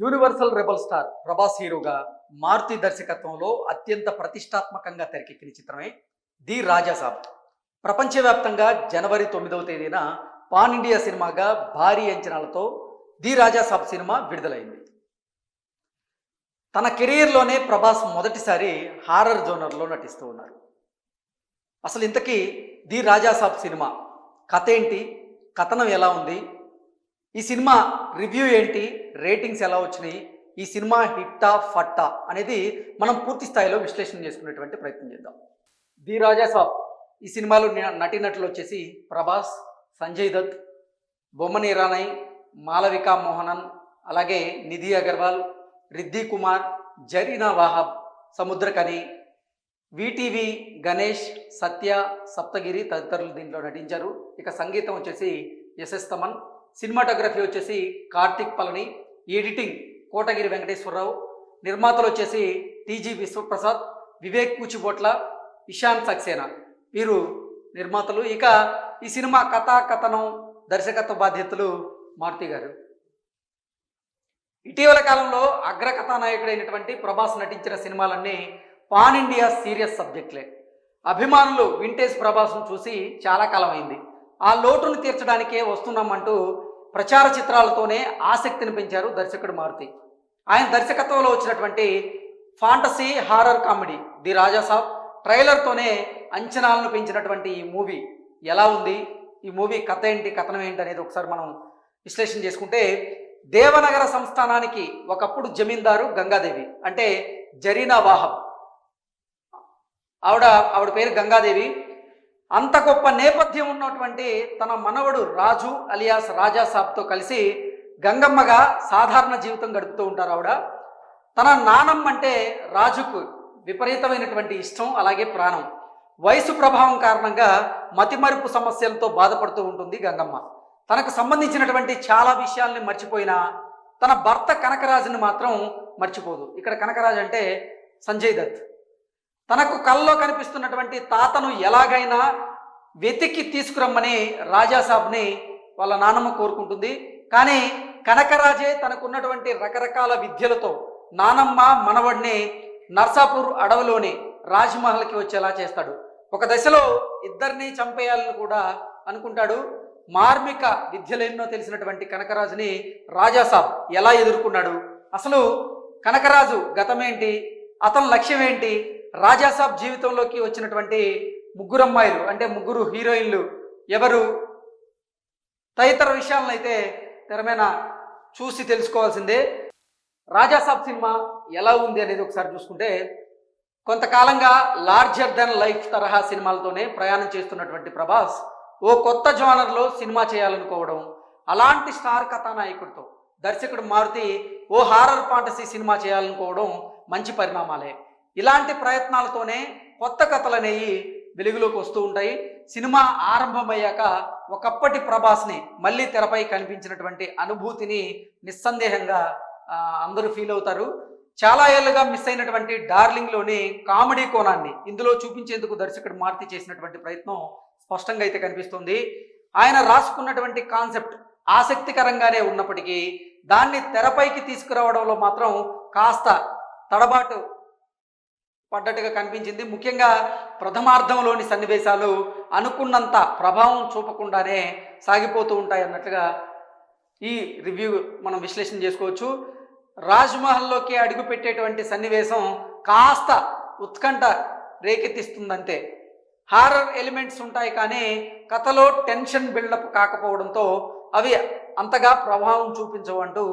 Universal rebel star Prabhas హీరోగా మారుతి దర్శకత్వంలో అత్యంత ప్రతిష్టాత్మకంగా తెరకెక్కిన చిత్రమే ది రాజాసాబ్. ప్రపంచవ్యాప్తంగా జనవరి తొమ్మిదవ తేదీన పాన్ ఇండియా సినిమాగా భారీ అంచనాలతో ది రాజాసాబ్ సినిమా విడుదలైంది. తన కెరీర్లోనే ప్రభాస్ మొదటిసారి హారర్ జోనర్లో నటిస్తూ ఉన్నారు. అసలు ఇంతకీ ది రాజాసాబ్ సినిమా కథ ఏంటి? కథనం ఎలా ఉంది? ఈ సినిమా రివ్యూ ఏంటి? రేటింగ్స్ ఎలా వచ్చినాయి? ఈ సినిమా హిట్టా ఫట్టా అనేది మనం పూర్తి స్థాయిలో విశ్లేషణ చేసుకునేటువంటి ప్రయత్నం చేద్దాం. ది రాజా సాబ్ ఈ సినిమాలో నటినటులు వచ్చేసి ప్రభాస్ సంజయ్ దత్ బొమ్మని ఇరానయ్ మాలవిక మోహనన్ అలాగే నిధి అగర్వాల్ రిద్ది కుమార్ జరీనా వాహబ్ సముద్రకని వీటీవీ గణేష్ సత్య సప్తగిరి తదితరులు దీంట్లో నటించారు. ఇక సంగీతం వచ్చేసి ఎస్ఎస్ తమన్ సినిమాటోగ్రఫీ వచ్చేసి కార్తిక్ పళని ఎడిటింగ్ కోటగిరి వెంకటేశ్వరరావు నిర్మాతలు వచ్చేసి టీజీ విశ్వప్రసాద్ వివేక్ కూచిబొట్ల ఇషాన్ సక్సేనా. వీరు నిర్మాతలు. ఇక ఈ సినిమా కథా కథనం దర్శకత్వ బాధ్యతలు మారుతి గారు. ఇటీవల కాలంలో అగ్ర కథానాయకుడైనటువంటి ప్రభాస్ నటించిన సినిమాలన్నీ పాన్ ఇండియా సీరియస్ సబ్జెక్టులే. అభిమానులు వింటేజ్ ప్రభాస్ను చూసి చాలా కాలం అయింది ఆ లోటును తీర్చడానికే వస్తున్నామంటూ ప్రచార చిత్రాలతోనే ఆసక్తిని పెంచారు దర్శకుడు మారుతి. ఆయన దర్శకత్వంలో వచ్చినటువంటి fantasy horror comedy the Raja Saab ట్రైలర్తోనే అంచనాలను పెంచినటువంటి ఈ మూవీ ఎలా ఉంది? ఈ మూవీ కథ ఏంటి? కథనం ఏంటి అనేది ఒకసారి మనం విశ్లేషణ చేసుకుంటే దేవనగర సంస్థానానికి ఒకప్పుడు జమీందారు గంగాదేవి అంటే జరీనా వాహబ్ ఆవిడ ఆవిడ పేరు గంగాదేవి. అంత గొప్ప నేపథ్యం ఉన్నటువంటి తన మనవడు రాజు అలియాస్ రాజా సాబ్తో కలిసి గంగమ్మగా సాధారణ జీవితం గడుపుతూ ఉంటారు ఆవిడ. తన నానమ్మ అంటే రాజుకు విపరీతమైనటువంటి ఇష్టం అలాగే ప్రాణం. వయసు ప్రభావం కారణంగా మతిమరుపు సమస్యలతో బాధపడుతూ ఉంటుంది గంగమ్మ. తనకు సంబంధించినటువంటి చాలా విషయాల్ని మర్చిపోయినా తన భర్త కనకరాజుని మాత్రం మర్చిపోదు. ఇక్కడ కనకరాజు అంటే సంజయ్ దత్. తనకు కల్లో కనిపిస్తున్నటువంటి తాతను ఎలాగైనా వెతికి తీసుకురమ్మని రాజాసాబ్ని వాళ్ళ నానమ్మ కోరుకుంటుంది. కానీ కనకరాజే తనకున్నటువంటి రకరకాల విద్యలతో నానమ్మ మనవడిని నర్సాపూర్ అడవిలోని రాజ్మహల్కి వచ్చేలా చేస్తాడు. ఒక దశలో ఇద్దరిని చంపేయాలని కూడా అనుకుంటాడు. మార్మిక విద్యలెన్నో తెలిసినటువంటి కనకరాజుని రాజాసాబ్ ఎలా ఎదుర్కొన్నాడు? అసలు కనకరాజు గతమేంటి? అతని లక్ష్యం ఏంటి రాజాసాబ్ జీవితంలోకి వచ్చినటువంటి ముగ్గురు అమ్మాయిలు అంటే ముగ్గురు హీరోయిన్లు ఎవరు? తదితర విషయాలను అయితే తెరమైన చూసి తెలుసుకోవాల్సిందే. రాజాసాబ్ సినిమా ఎలా ఉంది అనేది ఒకసారి చూసుకుంటే కొంతకాలంగా లార్జర్ దెన్ లైఫ్ తరహా సినిమాలతోనే ప్రయాణం చేస్తున్నటువంటి ప్రభాస్ ఓ కొత్త జోనర్లో సినిమా చేయాలనుకోవడం అలాంటి స్టార్ కథానాయకుడితో దర్శకుడు మారుతి ఓ హారర్ ఫాంటసీ సినిమా చేయాలనుకోవడం మంచి పరిణామాలే. ఇలాంటి ప్రయత్నాలతోనే కొత్త కథలు అనేవి వెలుగులోకి వస్తూ ఉంటాయి. సినిమా ఆరంభమయ్యాక ఒకప్పటి ప్రభాస్ని మళ్ళీ తెరపై కనిపించినటువంటి అనుభూతిని నిస్సందేహంగా అందరూ ఫీల్ అవుతారు. చాలా ఏళ్ళుగా మిస్ అయినటువంటి డార్లింగ్లోని కామెడీ కోణాన్ని ఇందులో చూపించేందుకు దర్శకుడు మారుతి చేసినటువంటి ప్రయత్నం స్పష్టంగా అయితే కనిపిస్తుంది. ఆయన రాసుకున్నటువంటి కాన్సెప్ట్ ఆసక్తికరంగానే ఉన్నప్పటికీ దాన్ని తెరపైకి తీసుకురావడంలో మాత్రం కాస్త తడబాటు పడ్డట్టుగా కనిపించింది. ముఖ్యంగా ప్రథమార్థంలోని సన్నివేశాలు అనుకున్నంత ప్రభావం చూపకుండానే సాగిపోతూ ఉంటాయి అన్నట్లుగా ఈ రివ్యూ మనం విశ్లేషణ చేసుకోవచ్చు. రాజ్మహల్లోకి అడుగు పెట్టేటువంటి సన్నివేశం కాస్త ఉత్కంఠ రేకెత్తిస్తుందంతే. హారర్ ఎలిమెంట్స్ ఉంటాయి కానీ కథలో టెన్షన్ బిల్డప్ కాకపోవడంతో అవి అంతగా ప్రభావం చూపించవంటూ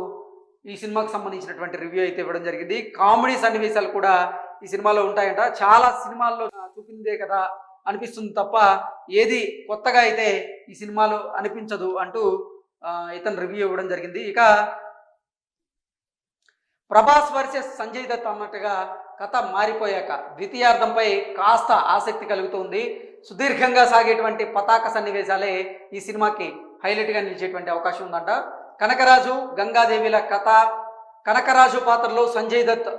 ఈ సినిమాకి సంబంధించినటువంటి రివ్యూ అయితే ఇవ్వడం జరిగింది. కామెడీ సన్నివేశాలు కూడా ఈ సినిమాలో ఉంటాయంట. చాలా సినిమాల్లో చూపిందే కదా అనిపిస్తుంది తప్ప ఏది కొత్తగా అయితే ఈ సినిమాలో అనిపించదు అంటూ ఇతను రివ్యూ ఇవ్వడం జరిగింది. ఇక ప్రభాస్ వర్సెస్ సంజయ్ దత్ అన్నట్టుగా కథ మారిపోయాక ద్వితీయార్థంపై కాస్త ఆసక్తి కలుగుతుంది. సుదీర్ఘంగా సాగేటువంటి పతాక సన్నివేశాలే ఈ సినిమాకి హైలైట్గా నిలిచేటువంటి అవకాశం ఉందంట. కనకరాజు గంగాదేవిల కథ కనకరాజు పాత్రలో సంజయ్ దత్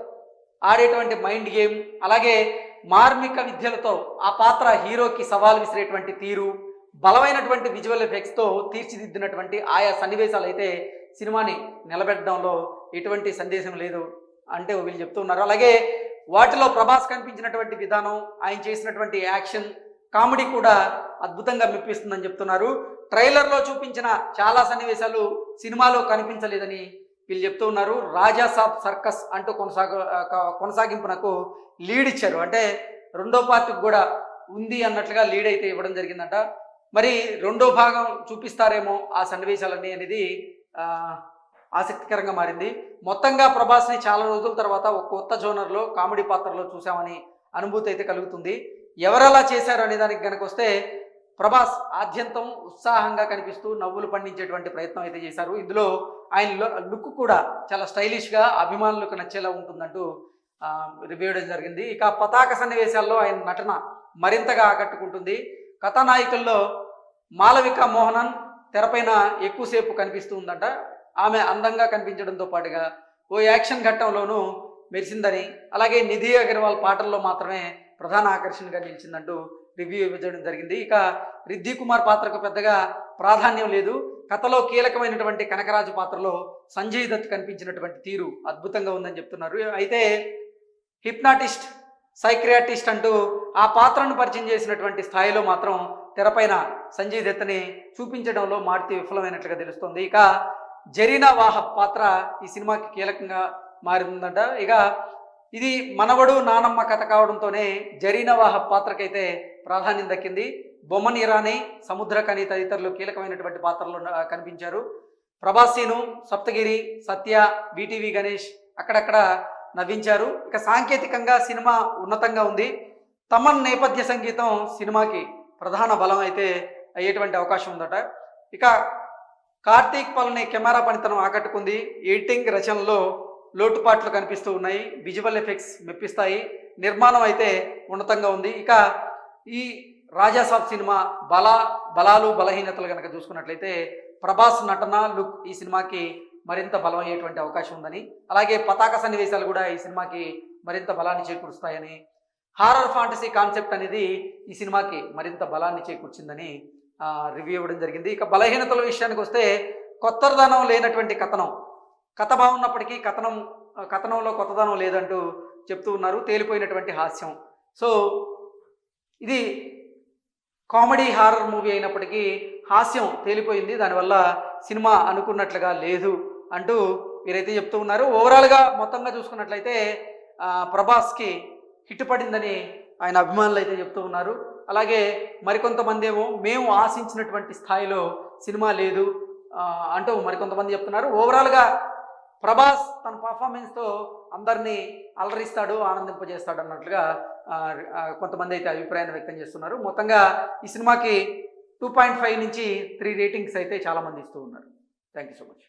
ఆడేటువంటి మైండ్ గేమ్ అలాగే మార్మిక విద్యలతో ఆ పాత్ర హీరోకి సవాల్ విసిరేటువంటి తీరు బలమైనటువంటి విజువల్ ఎఫెక్ట్స్తో తీర్చిదిద్దినటువంటి ఆయా సన్నివేశాలు అయితే సినిమాని నిలబెట్టడంలో ఎటువంటి సందేశం లేదు అంటే వీళ్ళు చెప్తున్నారు అలాగే వాటిలో ప్రభాస్ కనిపించినటువంటి విధానం ఆయన చేసినటువంటి యాక్షన్ కామెడీ కూడా అద్భుతంగా మెప్పిస్తుందని చెప్తున్నారు. ట్రైలర్లో చూపించిన చాలా సన్నివేశాలు సినిమాలో కనిపించలేదని వీళ్ళు చెప్తూ ఉన్నారు రాజా సాబ్ సర్కస్ అంటూ కొనసాగ కొనసాగింపునకు లీడ్ ఇచ్చారు. అంటే రెండో పార్టీకి కూడా ఉంది అన్నట్లుగా లీడ్ అయితే ఇవ్వడం జరిగిందంట. మరి రెండో భాగం చూపిస్తారేమో ఆ సన్నివేశాలన్నీ అనేది ఆసక్తికరంగా మారింది. మొత్తంగా ప్రభాస్ని చాలా రోజుల తర్వాత ఒక కొత్త జోనర్లో కామెడీ పాత్రలో చూసామని అనుభూతి అయితే కలుగుతుంది. ఎవరెలా చేశారు అనే దానికి కనుక వస్తే ప్రభాస్ ఆద్యంతం ఉత్సాహంగా కనిపిస్తూ నవ్వులు పండించేటువంటి ప్రయత్నం అయితే చేశారు. ఇందులో ఆయన లుక్ కూడా చాలా స్టైలిష్గా అభిమానులకు నచ్చేలా ఉంటుందంటూ ఆ, జరిగింది. ఇక పతాక సన్నివేశాల్లో ఆయన నటన మరింతగా ఆకట్టుకుంటుంది. కథానాయికల్లో మాలవిక మోహనన్ తెరపైన ఎక్కువసేపు కనిపిస్తూ ఉందంట ఆమె అందంగా కనిపించడంతో పాటుగా ఓ యాక్షన్ ఘట్టంలోనూ మెరిసిందని అలాగే నిధి అగర్వాల్ పాటల్లో మాత్రమే ప్రధాన ఆకర్షణగా నిలిచిందంటూ రివ్యూ ఇవ్వడం జరిగింది. ఇక రిద్ధి కుమార్ పాత్రకు పెద్దగా ప్రాధాన్యం లేదు. కథలో కీలకమైనటువంటి కనకరాజు పాత్రలో సంజయ్ దత్ కనిపించినటువంటి తీరు అద్భుతంగా ఉందని చెప్తున్నారు. అయితే హిప్నాటిస్ట్ సైక్రియాటిస్ట్ అంటూ ఆ పాత్రను పరిచయం చేసినటువంటి స్థాయిలో మాత్రం తెరపైన సంజయ్ దత్ని చూపించడంలో మారుతి విఫలమైనట్లుగా తెలుస్తుంది. ఇక జరీనా వాహబ్ పాత్ర ఈ సినిమాకి కీలకంగా మారిందంట. ఇక ఇది మనవడు నానమ్మ కథ కావడంతోనే జరీనా వాహబ్ పాత్రకైతే ప్రాధాన్యం దక్కింది. బొమ్మన్ ఇరానీ సముద్రకని తదితరులు కీలకమైనటువంటి పాత్రలో కనిపించారు. ప్రభాసీను సప్తగిరి సత్య బీటీవీ గణేష్ అక్కడక్కడ నవ్వించారు. ఇక సాంకేతికంగా సినిమా ఉన్నతంగా ఉంది. తమన్ నేపథ్య సంగీతం సినిమాకి ప్రధాన బలం అయితే అయ్యేటువంటి అవకాశం ఉందట. ఇక కార్తీక్ పల్ని కెమెరా పనితనం ఆకట్టుకుంది. ఎడిటింగ్ రచనలో లోటుపాట్లు కనిపిస్తూ ఉన్నాయి. విజువల్ ఎఫెక్ట్స్ మెప్పిస్తాయి. నిర్మాణం అయితే ఉన్నతంగా ఉంది. ఇక ఈ రాజాసాబ్ సినిమా బల బలాలు బలహీనతలు కనుక చూసుకున్నట్లయితే ప్రభాస్ నటన లుక్ ఈ సినిమాకి మరింత బలం అయ్యేటువంటి అవకాశం ఉందని అలాగే పతాక సన్నివేశాలు కూడా ఈ సినిమాకి మరింత బలాన్ని చేకూరుస్తాయని హారర్ ఫాంటసీ కాన్సెప్ట్ అనేది ఈ సినిమాకి మరింత బలాన్ని చేకూర్చిందని రివ్యూ ఇవ్వడం జరిగింది. ఇక బలహీనతల విషయానికి వస్తే కొత్తదనం లేనటువంటి కథనం. కథ బాగున్నప్పటికీ కథనం కథనంలో కొత్తదనం లేదంటూ చెప్తూ ఉన్నారు. తేలిపోయినటువంటి హాస్యం. సో ఇది కామెడీ హారర్ మూవీ అయినప్పటికీ హాస్యం తేలిపోయింది. దానివల్ల సినిమా అనుకున్నట్లుగా లేదు అంటూ వీరైతే చెప్తూ ఉన్నారు. ఓవరాల్గా మొత్తంగా చూసుకున్నట్లయితే ప్రభాస్కి హిట్ పడిందని ఆయన అభిమానులు అయితే చెప్తూ ఉన్నారు. అలాగే మరికొంతమంది ఏమో మేము ఆశించినటువంటి స్థాయిలో సినిమా లేదు అంటూ మరికొంతమంది చెప్తున్నారు. ఓవరాల్గా ప్రభాస్ తన పర్ఫార్మెన్స్తో అందరినీ అలరిస్తాడు ఆనందింపజేస్తాడు అన్నట్లుగా కొంతమంది అయితే అభిప్రాయాన్ని వ్యక్తం చేస్తున్నారు. మొత్తంగా ఈ సినిమాకి టూ పాయింట్ ఫైవ్ నుంచి త్రీ రేటింగ్స్ అయితే చాలామంది ఇస్తూ ఉన్నారు. Thank you so much.